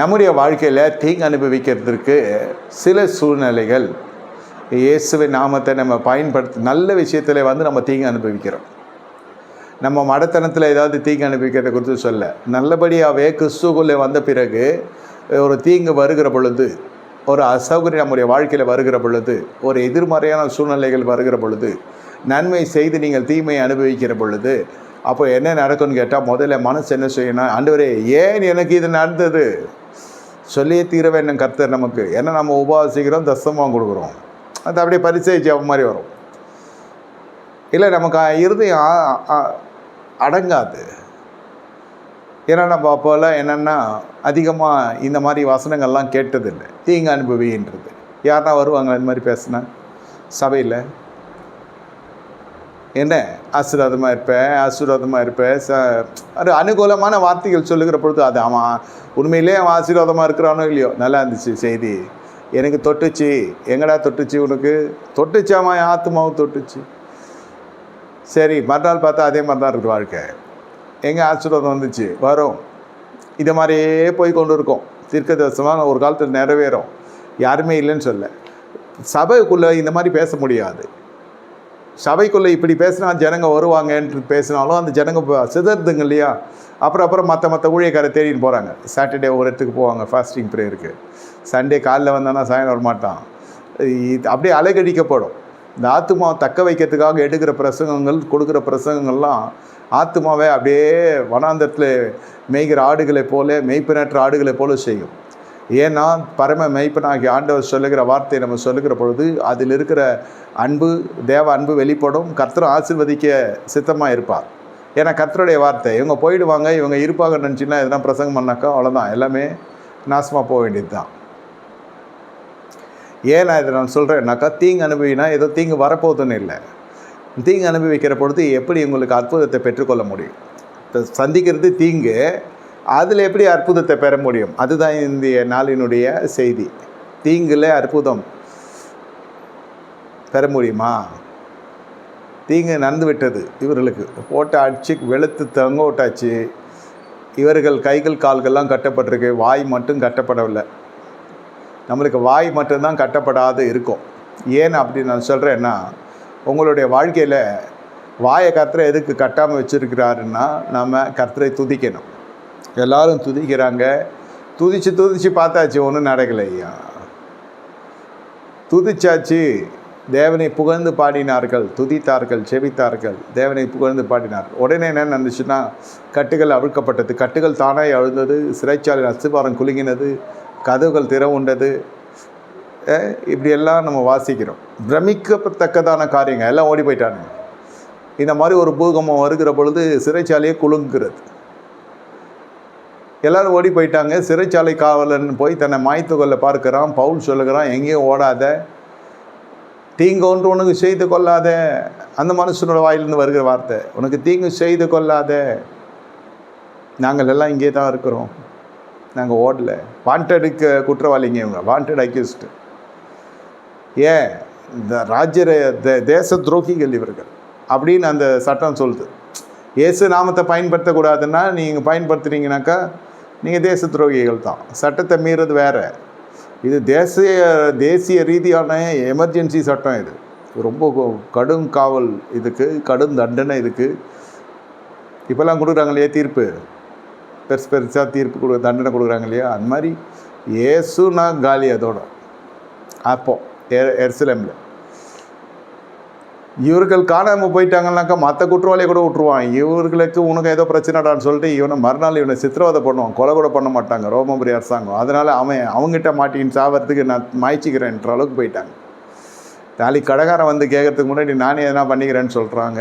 நம்முடைய வாழ்க்கையில் தீங்கு அனுபவிக்கிறதுக்கு சில சூழ்நிலைகள் இயேசுவின் நாமத்தை நம்ம பயன்படுத்த நல்ல விஷயத்தில் வந்து நம்ம தீங்கு அனுபவிக்கிறோம். நம்ம மடத்தனத்தில் ஏதாவது தீங்கு அனுபவிக்கிறத குறித்து சொல்ல நல்லபடியாகவே கிறிஸ்துக்குள்ளே வந்த பிறகு ஒரு தீங்கு வருகிற பொழுது ஒரு அசௌகரியம் நம்முடைய வாழ்க்கையில் வருகிற பொழுது ஒரு எதிர்மறையான சூழ்நிலைகள் வருகிற பொழுது நன்மை செய்து நீங்கள் தீமையை அனுபவிக்கிற பொழுது அப்போ என்ன நடக்கும்னு கேட்டால் முதல்ல மனசு என்ன செய்யணும் ஆண்டவரே ஏன் எனக்கு இது நடந்தது? சொல்லியே தீர வேண்டும் கர்த்தர் நமக்கு. ஏன்னா நம்ம உபவாசிக்கிறோம் தசமாக கொடுக்குறோம். அது அப்படியே பரிசை ஜெபம் மாதிரி வரும். இல்லை நமக்கு இருதயம் ஆ- ஆ- அடங்காது. ஏன்னா நம்ம அப்போல்லாம் என்னென்னா அதிகமாக இந்த மாதிரி வசனங்கள்லாம் கேட்டதில்லை. தீங்கு அனுபவின்றது யாருன்னா வருவாங்க இந்த மாதிரி பேசுனா? சபையில்? என்ன? ஆசீர்வாதமாக இருப்பேன் ஆசீர்வாதமாக இருப்பேன் ச ஒரு அனுகூலமான வார்த்தைகள் சொல்லுகிற பொழுது அது அவன் உண்மையிலே அவன் ஆசீர்வாதமாக இருக்கிறானோ இல்லையோ? நல்லா இருந்துச்சு செய்தி. எனக்கு தொட்டுச்சு. எங்கடா தொட்டுச்சு உனக்கு? தொட்டுச்சு அவன் ஆத்மாவும் தொட்டுச்சு. சரி மறுநாள் பார்த்தா அதே மாதிரி தான் இருக்குது வாழ்க்கை. எங்கே ஆசீர்வாதம் வந்துச்சு? வரும். இதை மாதிரியே போய் கொண்டு இருக்கோம். தீர்க்கதரிசனமாக ஒரு காலத்தில் நிறைவேறும். யாருமே இல்லைன்னு சொல்ல. சபைக்குள்ளே இந்த மாதிரி பேச முடியாது. சபைக்குள்ளே இப்படி பேசினா ஜனங்க வருவாங்கன்ட்டு பேசினாலும் அந்த ஜனங்க ப- சிதறுதுங்க இல்லையா? அப்புறம் அப்புறம் மற்ற மற்ற ஊழியக்காரை தேடின்னு போகிறாங்க சாட்டர்டே ஒரு இடத்துக்கு போவாங்க ஃபாஸ்டிங் ப்ரேயருக்கு சண்டே காலைல வந்தானா சாயங்காலம் வரமாட்டான். இது அப்படியே அலைகடிக்கப்படும் இந்த ஆத்துமாவை தக்க வைக்கிறதுக்காக எடுக்கிற பிரசங்கங்கள் கொடுக்குற பிரசங்கங்கள்லாம் ஆத்துமாவை அப்படியே வனாந்தரத்தில் மேய்கிற ஆடுகளை போல மெய்ப்பினற்ற ஆடுகளை போல செய்யும். ஏன்னா பரம மெய்ப்பனாகி ஆண்டவர் சொல்லுகிற வார்த்தையை நம்ம சொல்லுகிற பொழுது அதில் இருக்கிற அன்பு தேவ அன்பு வெளிப்படும். கர்த்தர் ஆசிர்வதிக்க சித்தமாக இருப்பார். ஏன்னா கர்த்தருடைய வார்த்தை இவங்க போயிடுவாங்க இவங்க இருப்பாங்கன்னு நினச்சின்னா எதனா பிரசங்கம் பண்ணாக்கா அவ்வளோதான் எல்லாமே நாசமாக போக வேண்டியது தான் ஏன் நான் இதை நான் சொல்கிறேன்னாக்கா தீங்கு அனுபவினா ஏதோ தீங்கு வரப்போகுதுன்னு இல்லை. தீங்கு அனுபவிக்கிற பொழுது எப்படி உங்களுக்கு அற்புதத்தை பெற்றுக்கொள்ள முடியும்? இப்போ சந்திக்கிறது தீங்கு அதில் எப்படி அற்புதத்தை பெற முடியும்? அதுதான் இந்திய நாளினுடைய செய்தி. தீங்கில் அற்புதம் பெற முடியுமா? தீங்கு நடந்து விட்டது இவர்களுக்கு. போட்ட அடிச்சு வெளுத்து தங்க விட்டாச்சு. இவர்கள் கைகள் கால்கள்லாம் கட்டப்பட்டிருக்கு. வாய் மட்டும் கட்டப்படவில்லை. நம்மளுக்கு வாய் மட்டும்தான் கட்டப்படாது இருக்கும். ஏன் அப்படி நான் சொல்கிறேன்னா உங்களுடைய வாழ்க்கையில் வாயை கர்த்தரை எதுக்கு கட்டாமல் வச்சுருக்கிறாருன்னா நம்ம கர்த்தரை துதிக்கணும். எல்லாரும் துதிக்கிறாங்க. துதிச்சு துதிச்சு பார்த்தாச்சு ஒன்றும் நடக்கலையா? துதிச்சாச்சு. தேவனை புகழ்ந்து பாடினார்கள். துதித்தார்கள் செவித்தார்கள் தேவனை புகழ்ந்து பாடினார்கள் உடனே என்ன நடந்துச்சுன்னா கட்டுகள் அவிழ்க்கப்பட்டது. கட்டுகள் தானாய் அழுந்தது சிறைச்சாலையில் அஸ்திபாரம் குலுங்கினது. கதவுகள் திறவுண்டது இப்படியெல்லாம் நம்ம வாசிக்கிறோம். பிரமிக்கத்தக்கதான காரியங்கள். எல்லாம் ஓடி போயிட்டானுங்க. இந்த மாதிரி ஒரு பூகம்பம் வருகிற பொழுது சிறைச்சாலையே குலுங்குகிறது. எல்லாரும் ஓடி போயிட்டாங்க. சிறைச்சாலை காவலன் போய் தன்னை மாய்த்து கொள்ள பார்க்கிறான். பவுல் சொல்லுகிறான் எங்கேயும் ஓடாத. தீங்கு ஒன்று உனக்கு செய்து கொள்ளாத. அந்த மனுஷனோட வாயிலிருந்து வருகிற வார்த்தை உனக்கு தீங்கு செய்து கொள்ளாத. நாங்கள் எல்லாம் இங்கே தான் இருக்கிறோம். நாங்கள் ஓடல. வாண்டடுக்கு குற்றவாளிங்க இவங்க. வாண்டட் அக்யூஸ்டு ஏன்? இந்த ராஜ்ய தே- தேச துரோகிகள் இவர்கள். அப்படின்னு அந்த சட்டம் சொல்லுது. இயேசு நாமத்தை பயன்படுத்தக்கூடாதுன்னா நீங்கள் பயன்படுத்துனீங்கனாக்கா நீங்கள் தேச துரோகிகள் தான். சட்டத்தை மீறது வேறு. இது தேசிய தேசிய ரீதியான எமர்ஜென்சி சட்டம் இது. ரொம்ப கடும் காவல் இதுக்கு கடும் தண்டனை இதுக்கு. இப்போல்லாம் கொடுக்குறாங்க இல்லையா தீர்ப்பு? பெருசு பெருசாக தீர்ப்பு கொடு தண்டனை கொடுக்குறாங்க இல்லையா? அந்த மாதிரி ஏசுனா காலி அதோட. அப்போ எ- எருசலேமில். இவர்கள் காணாமல் போயிட்டாங்கன்னாக்கா மற்ற குற்றவாளியை கூட விட்ருவான் இவர்களுக்கு உனக்கு ஏதோ பிரச்சனைடான்னு சொல்லிட்டு இவனை மறுநாள் இவனை சித்திரவதை பண்ணுவான். கொலை கூட பண்ண மாட்டாங்க ரோமபுரி அரசாங்கம். அதனால் அவன் அவங்ககிட்ட மாட்டின்னு சாவறதுக்கு நான் மாய்ச்சிக்கிறேன்ற அளவுக்கு போயிட்டாங்க. நாளைக்கு கடைக்காரன் வந்து கேட்கறதுக்கு முன்னாடி நானே எதனா பண்ணிக்கிறேன்னு சொல்கிறாங்க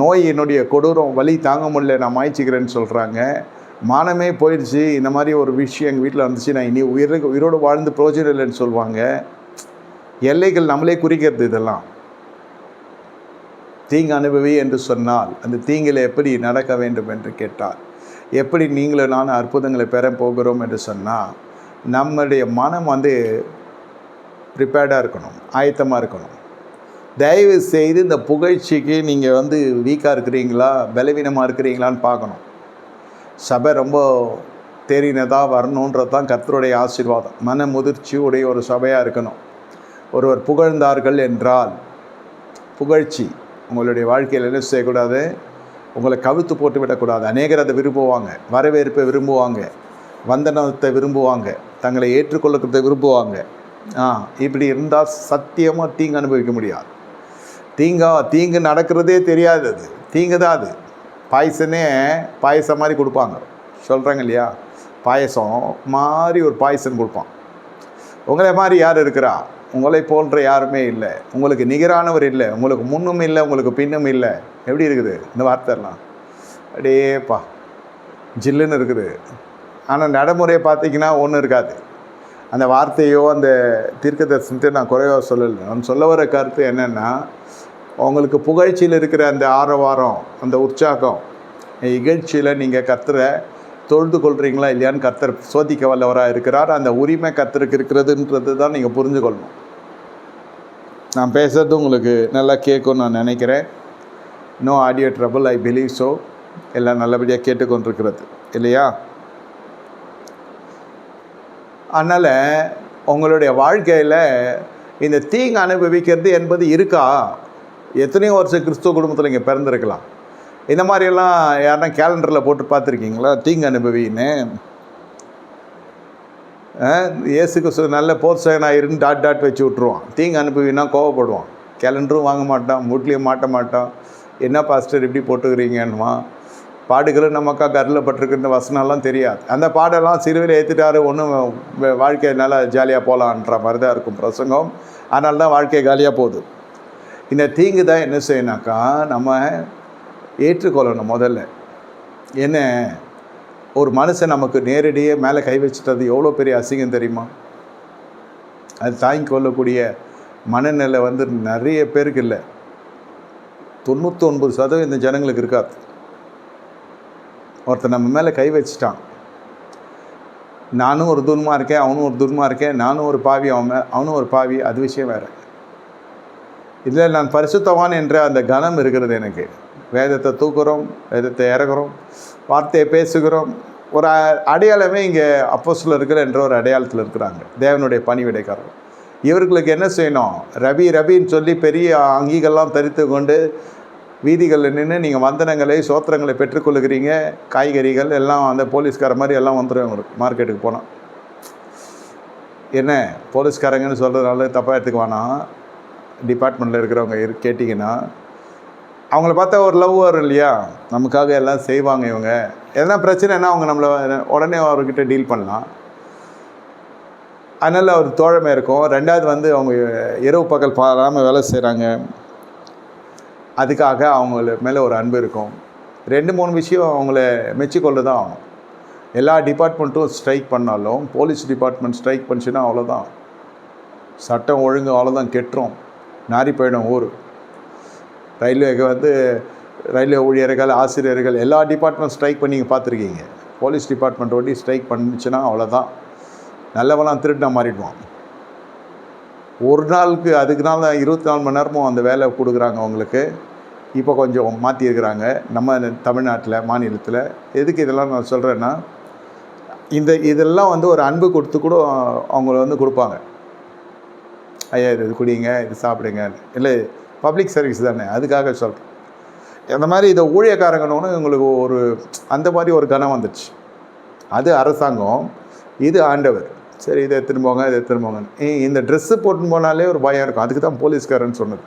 நோய் என்னுடைய கொடூரம் வலி தாங்க முடியல நான் மாய்ச்சிக்கிறேன்னு சொல்கிறாங்க மானமே போயிடுச்சு. இந்த மாதிரி ஒரு விஷயம் எங்கள் வீட்டில் வந்துச்சு. நான் இனி உயிர் உயிரோடு வாழ்ந்து பிரோஜனம் இல்லைன்னு சொல்லுவாங்க. எல்லைகள் நம்மளே குறிக்கிறது இதெல்லாம். தீங்கு அனுபவி என்று சொன்னால் அந்த தீங்கில் எப்படி நடக்க வேண்டும் என்று கேட்டார். எப்படி நீங்களும் நானும் அற்புதங்களை பெற போகிறோம் என்று சொன்னால் நம்முடைய மனம் வந்து ப்ரிப்பேர்டாக இருக்கணும் ஆயத்தமாக இருக்கணும். தயவு செய்து இந்த புகழ்ச்சிக்கு நீங்கள் வந்து வீக்காக இருக்கிறீங்களா பலவீனமாக இருக்கிறீங்களான்னு பார்க்கணும். சபை ரொம்ப தெரியினதாக வரணுன்றது தான் கர்த்தருடைய ஆசீர்வாதம். மன முதிர்ச்சி உடைய ஒரு சபையாக இருக்கணும். ஒருவர் புகழ்ந்தார்கள் என்றால் புகழ்ச்சி உங்களுடைய வாழ்க்கையில் என்ன செய்யக்கூடாது? உங்களை கவிழ்த்து போட்டு விடக்கூடாது. அநேகர் அதை விரும்புவாங்க. வரவேற்பை விரும்புவாங்க. வந்தனத்தை விரும்புவாங்க. தங்களை ஏற்றுக்கொள்ளக்கிறத விரும்புவாங்க. ஆ இப்படி இருந்தால் சத்தியமாக தீங்கு அனுபவிக்க முடியாது. தீங்கா தீங்கு நடக்கிறதே தெரியாது அது. தீங்கு தான் அது. பாயசனே பாயசம் மாதிரி கொடுப்பாங்க. சொல்கிறாங்க இல்லையா? பாயசம் மாதிரி ஒரு பாயசம் கொடுப்பான். உங்களை மாதிரி யார் இருக்கிறா? உங்களை போன்ற யாருமே இல்லை. உங்களுக்கு நிகரானவர் இல்லை. உங்களுக்கு முன்னும் இல்லை உங்களுக்கு பின்னும் இல்லை. எப்படி இருக்குது? இந்த வார்த்தைலாம் அப்படியேப்பா ஜில்லுன்னு இருக்குது. ஆனால் நடைமுறையை பார்த்தீங்கன்னா ஒன்றும் இருக்காது. அந்த வார்த்தையோ அந்த தீர்க்க தரிசனத்தை நான் குறைவாக சொல்லலை. நான் சொல்ல வர கருத்து என்னென்னா உங்களுக்கு புகழ்ச்சியில் இருக்கிற அந்த ஆரவாரம் அந்த உற்சாகம் இகழ்ச்சியில் நீங்கள் கத்துற தொழுது கொள்கிறீங்களா இல்லையான்னு கர்த்தர் சோதிக்க வல்லவராக இருக்கிறார். அந்த உரிமை கர்த்தருக்கு இருக்கிறதுன்றது தான் நீங்கள் புரிஞ்சுக்கொள்ளணும். நான் பேசுறது உங்களுக்கு நல்லா கேட்கும்னு நான் நினைக்கிறேன். No audio trouble I believe so எல்லாம் நல்லபடியாக கேட்டுக்கொண்டிருக்கிறது. இல்லையா? அதனால் உங்களுடைய வாழ்க்கையில் இந்த தீங்கு அனுபவிக்கிறது என்பது இருக்கா? எத்தனையோ வருஷம் கிறிஸ்துவ குடும்பத்தில் இங்கே பிறந்திருக்கலாம். இந்த மாதிரியெல்லாம் யாருன்னா கேலண்டரில் போட்டு பார்த்துருக்கீங்களா? தீங்கு அனுபவின்னு. இயேசு கிறிஸ்து நல்ல போர்சகனாக இருந்து டாட் டாட் வச்சு விட்ருவான் தீங்கு அனுபவினா கோவப்படுவான். கேலண்டரும் வாங்க மாட்டான் மூட்லேயும் மாட்ட மாட்டான். என்ன பாஸ்டர் இப்படி போட்டுக்கிறீங்கன்னுவான் பாடுகளும் நமக்கா கருளப்பட்டிருக்கின்ற வசனம்லாம் தெரியாது. அந்த பாடெல்லாம் சிறுவில் ஏற்றுட்டாரு ஒன்றும் வாழ்க்கை நல்லா ஜாலியாக போகலான்ற மாதிரி தான் இருக்கும் பிரசங்கம். அதனால தான் வாழ்க்கை காலியாக போகுது. இந்த தீங்கு தான் என்ன செய்யணாக்கா நம்ம ஏற்றுக்கொள்ளணும் முதல்ல. என்ன? ஒரு மனுஷன் நமக்கு நேரடியே மேலே கை வச்சுட்டது எவ்வளோ பெரிய அசிங்கம் தெரியுமா? அது தாங்கி கொள்ளக்கூடிய மனநிலை வந்து நிறைய பேருக்கு இல்லை. தொண்ணூற்றொன்பது சதவீதம் இந்த ஜனங்களுக்கு இருக்காது. ஒருத்தர் நம்ம மேலே கை வச்சிட்டான். நானும் ஒரு துர்மா இருக்கேன் அவனும் ஒரு துர்மா இருக்கேன் நானும் ஒரு பாவி அவன் மே அவனும் ஒரு பாவி அது விஷயம் வேறு. இதில் நான் பரிசுத்தவான் என்ற அந்த கனம் இருக்கிறது எனக்கு. வேதத்தை தூக்குறோம் வேதத்தை இறக்குறோம் வார்த்தையை பேசுகிறோம். ஒரு அடையாளமே இங்கே அப்போஸ்ல இருக்கிற என்ற ஒரு அடையாளத்தில் இருக்கிறாங்க. தேவனுடைய பணிவிடைக்காரர் இவர்களுக்கு என்ன செய்யணும்? ரவி ரவின்னு சொல்லி பெரிய அங்கிகள்லாம் தரித்து கொண்டு வீதிகளில் நின்று நீங்கள் வந்தனங்களை சோத்திரங்களை பெற்றுக்கொள்ளுகிறீங்க காய்கறிகள் எல்லாம் அந்த போலீஸ்கார மாதிரி எல்லாம் வந்துடும் உங்களுக்கு மார்க்கெட்டுக்கு போனால் என்ன? போலீஸ்காரங்கன்னு சொல்கிறதுனால தப்பாக எடுத்துக்க வேணாம் டிபார்ட்மெண்ட்டில் இருக்கிறவங்க இரு கேட்டிங்கன்னா அவங்கள பார்த்தா ஒரு லவ் வரும் இல்லையா? நமக்காக எல்லாம் செய்வாங்க இவங்க. எதனா பிரச்சனைனா அவங்க நம்மளை உடனே அவர்கிட்ட டீல் பண்ணலாம். அதனால் ஒரு தோழமை இருக்கும். ரெண்டாவது வந்து அவங்க இரவு பகல் பாராமல் வேலை செய்கிறாங்க அதுக்காக அவங்கள மேலே ஒரு அன்பு இருக்கும். ரெண்டு மூணு விஷயம் அவங்கள மெச்சிக்கொள்ள தான் ஆகும் எல்லா டிபார்ட்மெண்ட்டும் ஸ்ட்ரைக் பண்ணாலும் போலீஸ் டிபார்ட்மெண்ட் ஸ்ட்ரைக் பண்ணிச்சுன்னா அவ்வளோதான் சட்டம் ஒழுங்கு அவ்வளோதான் கெட்டுரும். நாரி போயிடும் ஊர். ரயில்வேக்கு வந்து ரயில்வே ஊழியர்கள் ஆசிரியர்கள் எல்லா டிபார்ட்மெண்ட் ஸ்ட்ரைக் பண்ணி நீங்கள் பார்த்துருக்கீங்க. போலீஸ் டிபார்ட்மெண்ட் ஒட்டி ஸ்ட்ரைக் பண்ணுச்சுன்னா அவ்வளோதான் நல்லவெல்லாம் திருட்டா மாறிடுவான். ஒரு நாளுக்கு அதுக்கு நாள் இருபத்தி நாலு மணி நேரமும் அந்த வேலை கொடுக்குறாங்க அவங்களுக்கு. இப்போ கொஞ்சம் மாற்றிருக்கிறாங்க நம்ம தமிழ்நாட்டில் மாநிலத்தில். எதுக்கு இதெல்லாம் நான் சொல்கிறேன்னா இந்த இதெல்லாம் வந்து ஒரு அன்பு கொடுத்து கூட அவங்கள வந்து கொடுப்பாங்க. ஐயா இது குடிங்க இது சாப்பிடுங்க. இல்லை பப்ளிக் சர்வீஸ் தானே? அதுக்காக சொல்கிறேன் அந்த மாதிரி இதை ஊழியக்காரங்கன்னு உங்களுக்கு ஒரு அந்த மாதிரி ஒரு கணம் வந்துச்சு. அது அரசாங்கம் இது ஆண்டவர். சரி இதை எடுத்துன்னு போங்க இதை எடுத்துன்னு போங்க. இந்த ட்ரெஸ்ஸு போட்டுன்னு போனாலே ஒரு பயம் இருக்கும். அதுக்கு தான் போலீஸ்காரன்னு சொன்னது.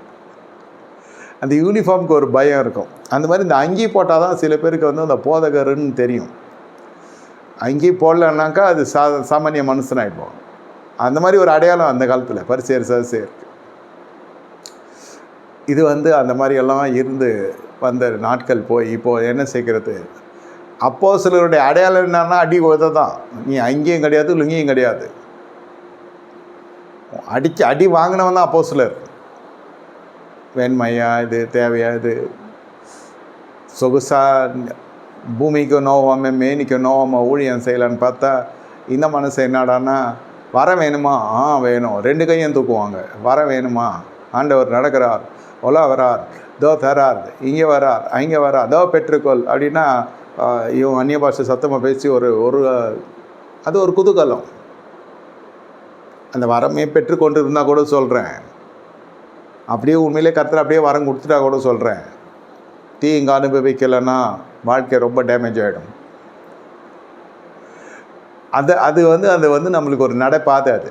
அந்த யூனிஃபார்முக்கு ஒரு பயம் இருக்கும். அந்த மாதிரி இந்த அங்கி போட்டால் தான் சில பேருக்கு வந்து அந்த போதகருன்னு தெரியும். அங்கி போடலன்னாக்கா அது சா சாமானிய மனுஷனாகிடுவோம் அந்த மாதிரி ஒரு அடையாளம் அந்த காலத்தில். பரிசேர் சரிசேர் இது வந்து அந்த மாதிரியெல்லாம் இருந்து வந்த நாட்கள் போய் இப்போது என்ன செய்கிறது? அப்போ சிலருடைய அடையாளம் என்னன்னா அடி உத தான் நீ அங்கேயும் கிடையாது லுங்கியும் கிடையாது. அடிச்சு அடி வாங்கினவன் தான் அப்போ சிலர் வேண்மையா இது தேவையா இது? சொகுசா பூமிக்கு நோவாம மேனிக்கு நோவாம ஊழியம் செய்யலான்னு பார்த்தா இந்த மனசு என்னடான்னா வர வேணுமா? ஆ வேணும். ரெண்டு கையும் தூக்குவாங்க. வர வேணுமா? ஆண்டவர் நடக்கிறார். ஒலா வரார் தோ தரார் இங்கே வரார் அங்கே வரார் தோ பெற்றுக்கொள் அப்படின்னா இவன் அந்நிய பாஷை சத்தமாக பேசி ஒரு ஒரு அது ஒரு குதூகலம். அந்த வரமே பெற்றுக்கொண்டு இருந்தால் கூட சொல்கிறேன் அப்படியே உண்மையிலே கத்துற அப்படியே வரம் கொடுத்துட்டா கூட சொல்கிறேன் தீ இங்கே அனுபவிக்கலைன்னா வாழ்க்கை ரொம்ப டேமேஜ் ஆகிடும் அது அது வந்து அது வந்து நம்மளுக்கு ஒரு நடைபாதை அது.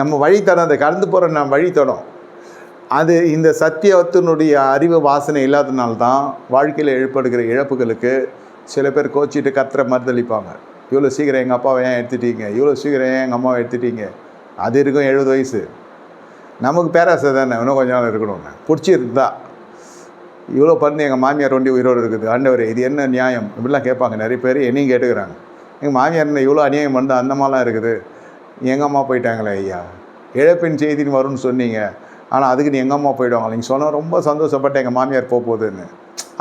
நம்ம வழித்தடம் அதை கடந்து போகிற நம்ம வழித்தடம் அது இந்த சத்தியத்தினுடைய அறிவு வாசனை இல்லாதனால தான் வாழ்க்கையில் ஏற்படுகிற இழப்புகளுக்கு சில பேர் கோச்சிட்டு கத்துற மறுதளிப்பாங்க. இவ்வளோ சீக்கிரம் எங்கள் அப்பாவை ஏன் எடுத்துட்டீங்க? இவ்வளோ சீக்கிரம் ஏன் எங்கள் அம்மாவை எடுத்துட்டீங்க? அது இருக்கும் எழுபது வயசு. நமக்கு பேராசை தானே இன்னும் கொஞ்ச நாள் இருக்கணும்னு. பிடிச்சிருந்தா. இவ்வளோ பண்ணி எங்கள் மாமியார் ஒண்டி உயிரோடு இருக்குது. ஆண்டவர் இது என்ன நியாயம்? இப்படிலாம் கேட்பாங்க. நிறைய பேர் என்னையும் கேட்டுக்கிறாங்க. எங்கள் மாமியார் என்ன இவ்வளோ அநியாயம் பண்ண அந்த மாதிரிலாம் இருக்குது. எங்கள் அம்மா போயிட்டாங்களே ஐயா? இழப்பின் செய்தின்னு வரும்னு சொன்னீங்க. ஆனால் அதுக்கு நீ எங்கள் அம்மா போயிடுவாங்க? நீங்கள் சொன்னால் ரொம்ப சந்தோஷப்பட்டு எங்கள் மாமியார் போக போகுதுன்னு.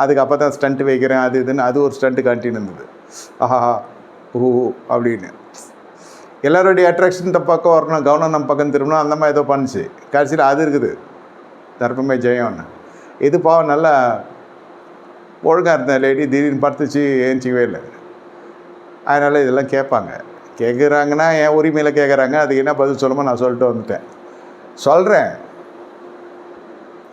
அதுக்கு அப்போ தான் ஸ்டண்ட்டு வைக்கிறேன் அது இதுன்னு அது ஒரு ஸ்டண்ட்டு கண்டின்னு இருந்தது. ஆஹா ஊ அப்படின்னு. எல்லாருடைய அட்ராக்ஷன் இந்த பக்கம் வரணும் கவனம் நம்ம பக்கம் திரும்பணும் அந்த மாதிரி ஏதோ பண்ணுச்சு. கடைசியில் அது இருக்குது. தர்ப்பமே ஜெயம்னு. இது பாவம் நல்லா ஒழுங்காக இருந்த லேடி திடீர்னு படுத்துச்சு ஏஞ்சிக்கவே இல்லை. அதனால் இதெல்லாம் கேட்பாங்க. கேட்குறாங்கன்னா என் உரிமையில் கேட்குறாங்க அதுக்கு என்ன பதில் சொல்லுமோ நான் சொல்லிட்டு வந்துட்டேன். சொல்கிறேன்